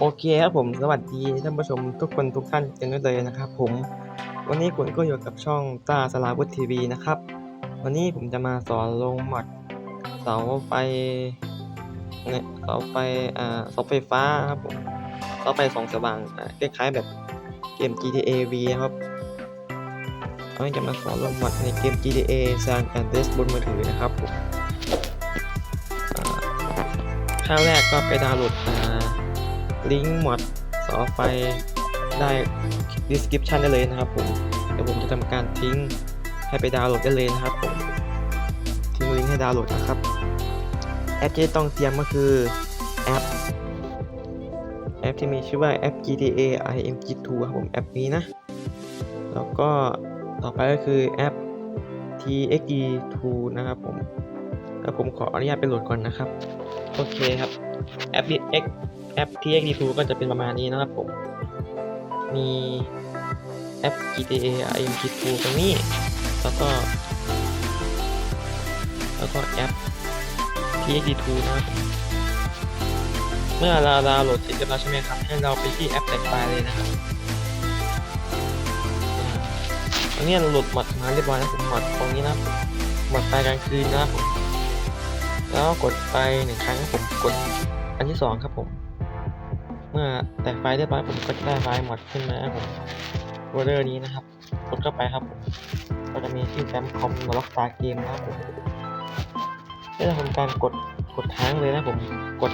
โอเคครับผมสวัสดีท่านผู้ชมทุกคนทุกท่านกันด้วยเลยนะครับผมวันนี้คุณก็อยู่กับช่องตาสลาวุธทีวีนะครับ วันนี้ผมจะมาสอนลงหมัดเสาไฟเนี่ยเสาไฟอ่าเสาไฟฟ้าครับผมเสาไฟสองสว่างคล้ายๆแบบเกม GTA V ครับวันนี้จะมาสอนลงหมัดในเกม GTA San Andreas บนมือถือนะครับผมขั้นแรกก็ไปดาวน์โหลดอ่า ลิงก์มอดเสาไฟได้ description ได้เลยนะครับผมเดี๋ยวผมจะทำการทิ้งให้ไปดาวน์โหลดได้เลยนะครับผมทิ้งลิงก์ให้ดาวน์โหลดนะครับแอปที่ต้องเตรียมก็คือแอปแอปที่มีชื่อว่าแอป GTA IMG2 ครับผมแอปนี้นะ แล้วก็ต่อไปก็คือแอป TXE2 นะครับผมแล้วผมขออนุญาตไปโหลดก่อนนะครับ โอเคครับแอป X แอป TXD2 ก็จะเป็นประมาณนี้นะครับผม มีแอป GTA IMG2 ตรงนี้ แล้วก็ แล้วก็แอป TXD2 นะครับเมื่อเราดาวน์โหลดเสร็จเรียบร้อยใช่ไหมครับ ให้เราไปที่แอปแต่งไฟล์เลยนะครับอ่าตรงนี้เราโหลดหมดมาเรียบร้อยแล้วผมหมดตรงนี้นะหมดไฟล์กลางคืนนะครับผม แล้วกดไปหนึ่งครั้งครับผมกดอันที่สองครับผม เมื่อแตกไฟล์เรียบร้อยผมก็จะได้ไฟล์หมดขึ้นมาครับผมโฟลเดอร์นี้นะครับกดเข้าไปครับผมก็จะมีชื่อแฟมคอมล็อกตาเกมนะครับผมให้เราทำการกดกดค้างเลยนะผมกด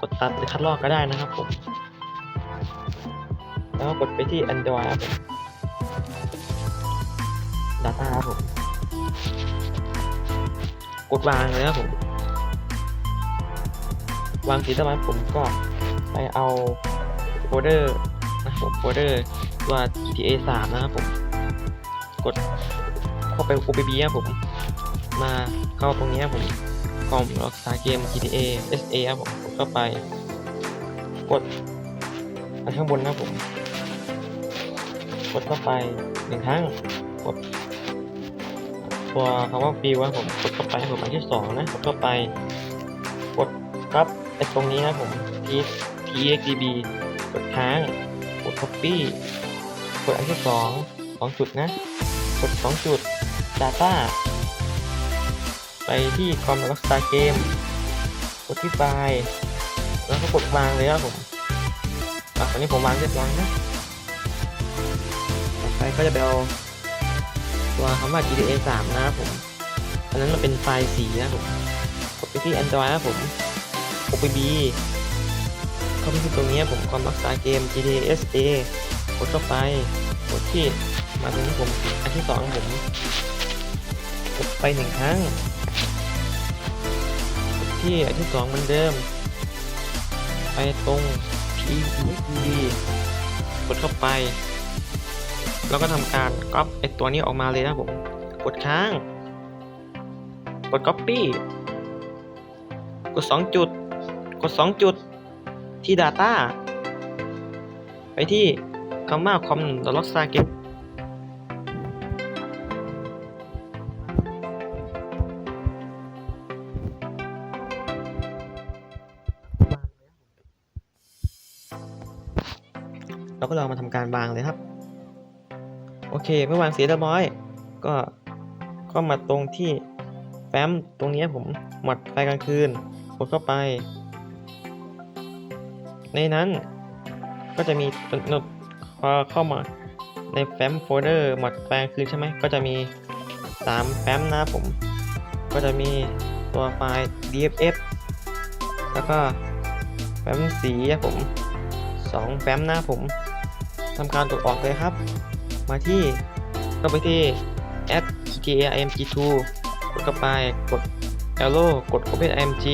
กดตัดหรือคัดลอกก็ได้นะครับผมแล้วก็กดไปที่ Android ครับผม Data ครับผม กดวางเลยครับผม วางสร็จแล้วปั๊บผมก็ไปเอาโฟลเดอร์นะครับผมโฟลเดอร์ตัว GTA 3 นะครับผม กดเข้าไป OBB ครับผม มาเข้าตรงนี้ครับผมคอมล็อกสตาร์เกม GTA SA ครับผมกดเข้าไป กดอันข้างบนนะครับผม กดเข้าไปหนึ่งครั้งกดตัวคำว่าฟิวครับผมกดเข้าไปครับผมอันที่สองนะกดเข้าไป กดครับ ไอ้ตรงนี้นะผม t txdb กดค้างกด copy กดอันที่สองสองจุดนะ กดสองจุด data ไปที่คอมล้วก็ start game กดที่ไฟล์แล้วก็กดวางเลยครับผมอะตอนนี้ผมวางเรียบร้อยนะต่อไปก็จะไปเอาตัวคำว่า GTA 3 นะครับผมอันนั้นมันเป็นไฟล์สีนะครับผมกดไปที่ Android นะครับผม OBB เข้าไปที่ตรงนี้ผมคอมรักษาเกม GTA SA กดเข้าไปกดที่มาตรงนี้ผมอันที่สองผมกดไปหนึ่งครั้งกดที่อันที่สองเหมือนเดิม ไปตรง PED กดเข้าไป แล้วก็ทำการก๊อปไอตัวนี้ออกมาเลยนะผม กดค้าง กด Copy กด 2 จุด ด 2 จุดที่ Data ไปที่คำว่า com l o g s t a r g a m e เราก็ลองมาทำการวางเลยครับ โอเคเมื่อวางเสร็จเรียบร้อย ก็ก็มาตรงที่แฟ้มตรงนี้ผมหมดไฟกลางคืนกดเข้าไป ในนั้นก็จะมีน้ตพอเข้ามาในแฟ้มโฟลเดอร์หมดไฟกลงคืนใช่ไหมก็จะมี 3 แฟ้มนะผม ก็จะมีตัวไฟล์ dff แล้วก็แฟ้มสีครับผม 2 แฟ้มนะผมทำการตรวจออกเลยครับ มาที่เข้าไปที่แอป GTA IMG2 กดเข้าไปกด arrow กด open IMG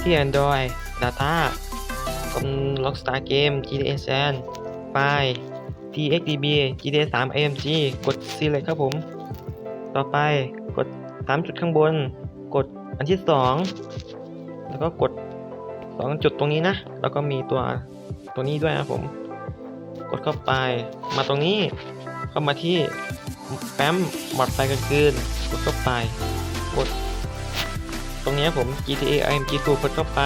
ที่ Android Data กำ Rockstar Game GTA San ไฟล์ TXDB GTA 3 IMG กด select ครับผม ต่อไปกด 3 จุดข้างบน กดอันที่ 2 แล้วก็กด 2 จุดตรงนี้นะ แล้วก็มีตัวตัวนี้ด้วยนะผม กดเข้าไป มาตรงนี้ เข้ามาที่แฟ้มหมดไฟกลางคืน กดเข้าไป กด ตรงนี้ผม GTA IMG2 กดเข้าไป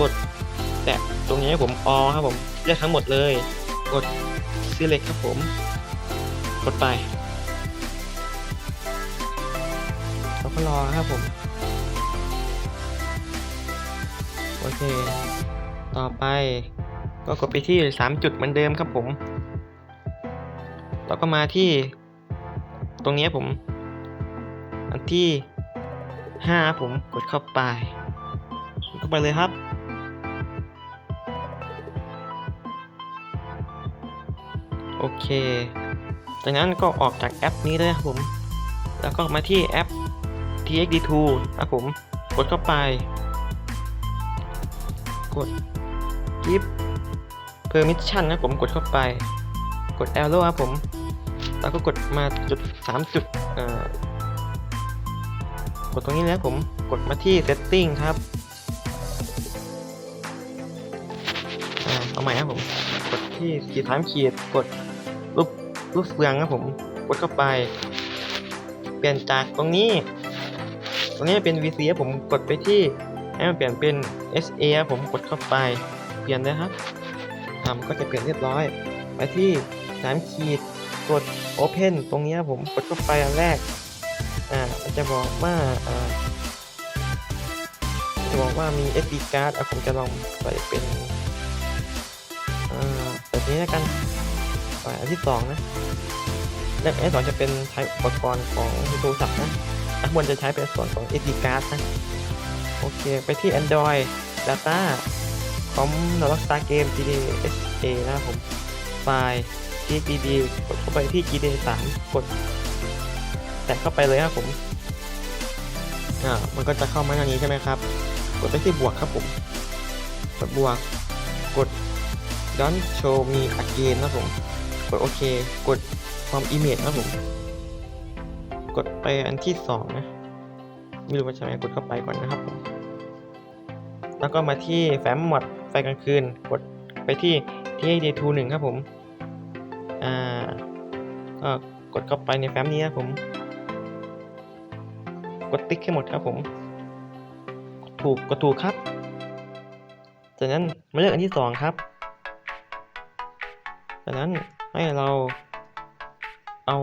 กด ตรงนี้ผมออครับผมเลือกทั้งหมดเลย กด select ครับผม กดไปแล้วก็รอครับผม โอเค ต่อไป ก็กดไปที่ 3 จุดเหมือนเดิมครับผม แล้วก็มาที่ ตรงนี้ผม อันที่5ผมกดเข้าไปกดเข้าไปเลยครับ โอเค จากนั้นก็ออกจากแอปนี้เลยครับผม แล้วก็มาที่แอป TXD2 นะครับผม กดเข้าไป กด give permission นะครับผมกดเข้าไป กด arrow ครับผม แล้วก็กดมาจุด 3 จุดเอ่อกดตรงนี้แล้วผม กดมาที่ setting ครับเอาใหม่ครับผม กดที่ขีดสามขีด กด รูปเฟืองครับผมกดเข้าไป เปลี่ยนจากตรงนี้ ตรงนี้เป็น VC ครับผมกดไปที่ให้มันเปลี่ยนเป็น SA ครับผมกดเข้าไป เปลี่ยนเลยครับอ่ามันก็จะเปลี่ยนเรียบร้อย ไปที่สามขีดกด Open ตรงนี้ครับผมกดเข้าไปอันแรกอ่ามันจะบอกว่าอ่าจะบอกว่ามี SD card อะผมจะลองใส่เป็นอ่าแบบนี้แล้วกัน ไปอันที่สองนะและอันที่สองจะเป็นใช้อุปกรณ์ของโทรศัพท์นะอันบนจะใช้เป็นส่วนของ SD card นะ โอเค ไปที่ Android Data ของนอร์สตาร์เกม GTA SA นะครับผม ไฟล์ GDB กดเข้าไปที่ GD 3กด แตะเข้าไปเลยครับผม อ่า มันก็จะเข้ามาหน้านี้ใช่ไหมครับ กดไปที่บวกครับผม กดบวก กด don't show me again นะผม กดโอเค กด from image นะครับผม กดไปอันที่สองนะ ไม่รู้ว่าใช่ไหมกดเข้าไปก่อนนะครับผม แล้วก็มาที่แฟ้มหมดไฟกลางคืน กดไปที่ที่ day 2 1ครับผม อ่า ก็กดเข้าไปในแฟ้มนี้ครับผม กดติ๊กให้หมดครับผม กดถูก กดถูกครับ จากนั้นมาเลือกอันที่สองครับจากนั้น ให้เราเอา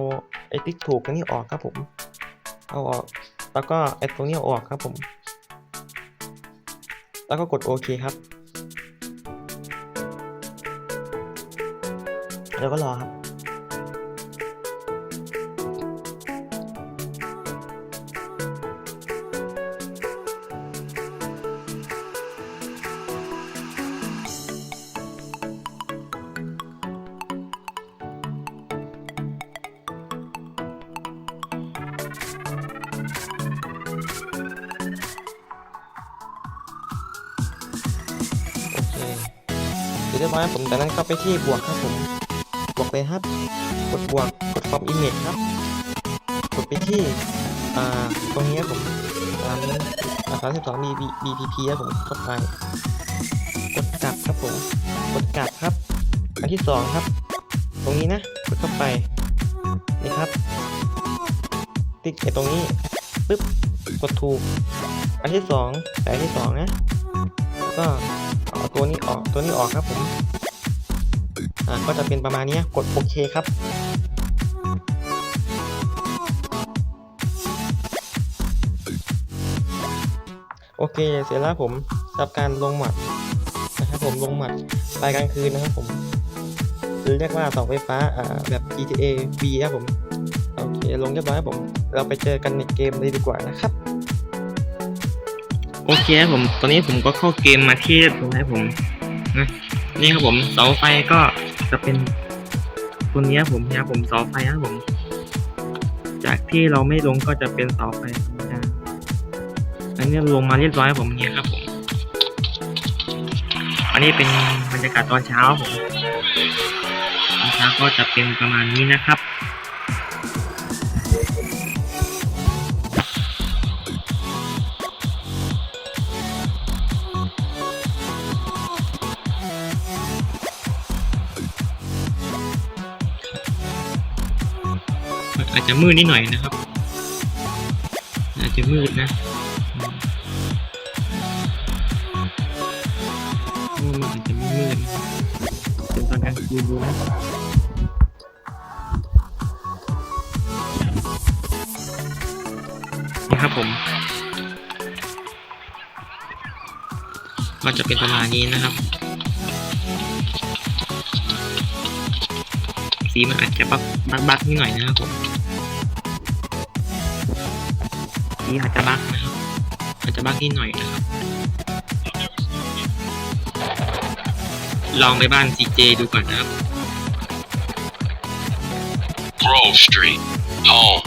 ไอ้ติ๊กถูกอันนี้ออกครับผม เอาออก แล้วก็ไอ้ตรงนี้ออกครับผม แล้วก็กดโอเคครับ แล้วก็รอครับ รียบร้อยครับผมจากนั้นก็ไปที่บวกครับผมบวกเลยครับ กดบวกกด from image ครับ กดไปที่อ่าตรงนี้ครับผมตามนี้อ่าสามสิบสอง B BPP ครับผมเข้าไปกดกลับครับผมกดกลับครับ อันที่สองครับ ตรงนี้นะกดเข้าไปนี่ครับ ติ๊กไอตรงนี้ปึ๊บกดถูก อันที่สองแต่อันที่สองนะก็ เอาตัวนี้ออกตัวนี้ออกครับผมอ่าก็จะเป็นประมาณนี้กดโอเคครับโอเคเสร็จแล้วผมรับการลงหมัดนะครับผมลงหมัดปลายกลางคืนนะครับผมหรือเรียกว่าเสาไฟฟ้าอ่าแบบ GTA V ครับผมโอเคลงเรียบร้อยครับผม เราไปเจอกันในเกมเลยดีกว่านะครับ โอเคครับผม ตอนนี้ผมก็เข้าเกมมาที่เรียบร้อยครับผมนะนี่ครับผมเสาไฟก็จะเป็นตัวนี้ครับผมนะผมเสาไฟครับผม จากที่เราไม่ลงก็จะเป็นเสาไฟธรรมดาอันนี้ลงมาเรียบร้อยครับผมเนี่ยครับผม อันนี้เป็นบรรยากาศตอนเช้าครับผมตอนเช้าก็จะเป็นประมาณนี้นะครับ อาจจะมืดนิดหน่อยนะครับ อาจจะมืดนะอืมอืมอาจจะมืดูดูนะนี่ครับผมก็จะเป็นประมาณนี้นะครับ สีมันอาจจะบักบักนิดหน่อยนะครับผม สีอาจจะบักนะครับอาจจะบักนิดหน่อยนะครับ ลองไปบ้าน CJ ดูก่อนนะครับ Grove Street. Home.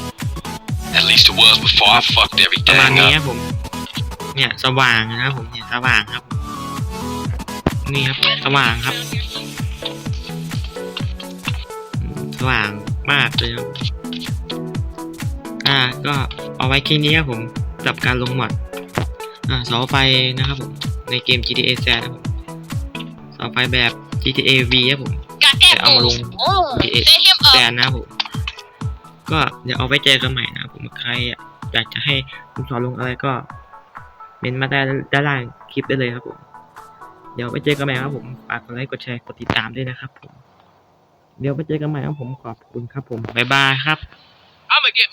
At least it was before I fucked ประมาณ everything นี้ up. ครับผม เนี่ยสว่างนะครับผมเนี่ยสว่างครับ นี่ครับสว่างครับอืมสว่างมากเลยครับอ่าก็ เอาไว้แค่นี้ครับผมกับการลงหมอดอ่าเสาไฟนะครับผม ในเกม GTA Z นะครับผมเสาไฟแบบ GTA V ครับผม Got that Yeah, I'ma move. lung- Move. Yeah. Set him แซ up. นนะครับผม ก็เดี๋ยวเอาไว้เจอกันใหม่นะครับผมใครอยากจะให้ผมสอนลงอะไรก็เมนมาได้ด้านล่างคลิปได้เลยครับผม เดี๋ยวไปเจอกันใหม่ครับผมฝากกดไลค์กดแชร์กดติดตามด้วยนะครับผม เดี๋ยวไปเจอกันใหม่ครับผมขอบคุณครับผมบ๊ายบายครับ I'ma get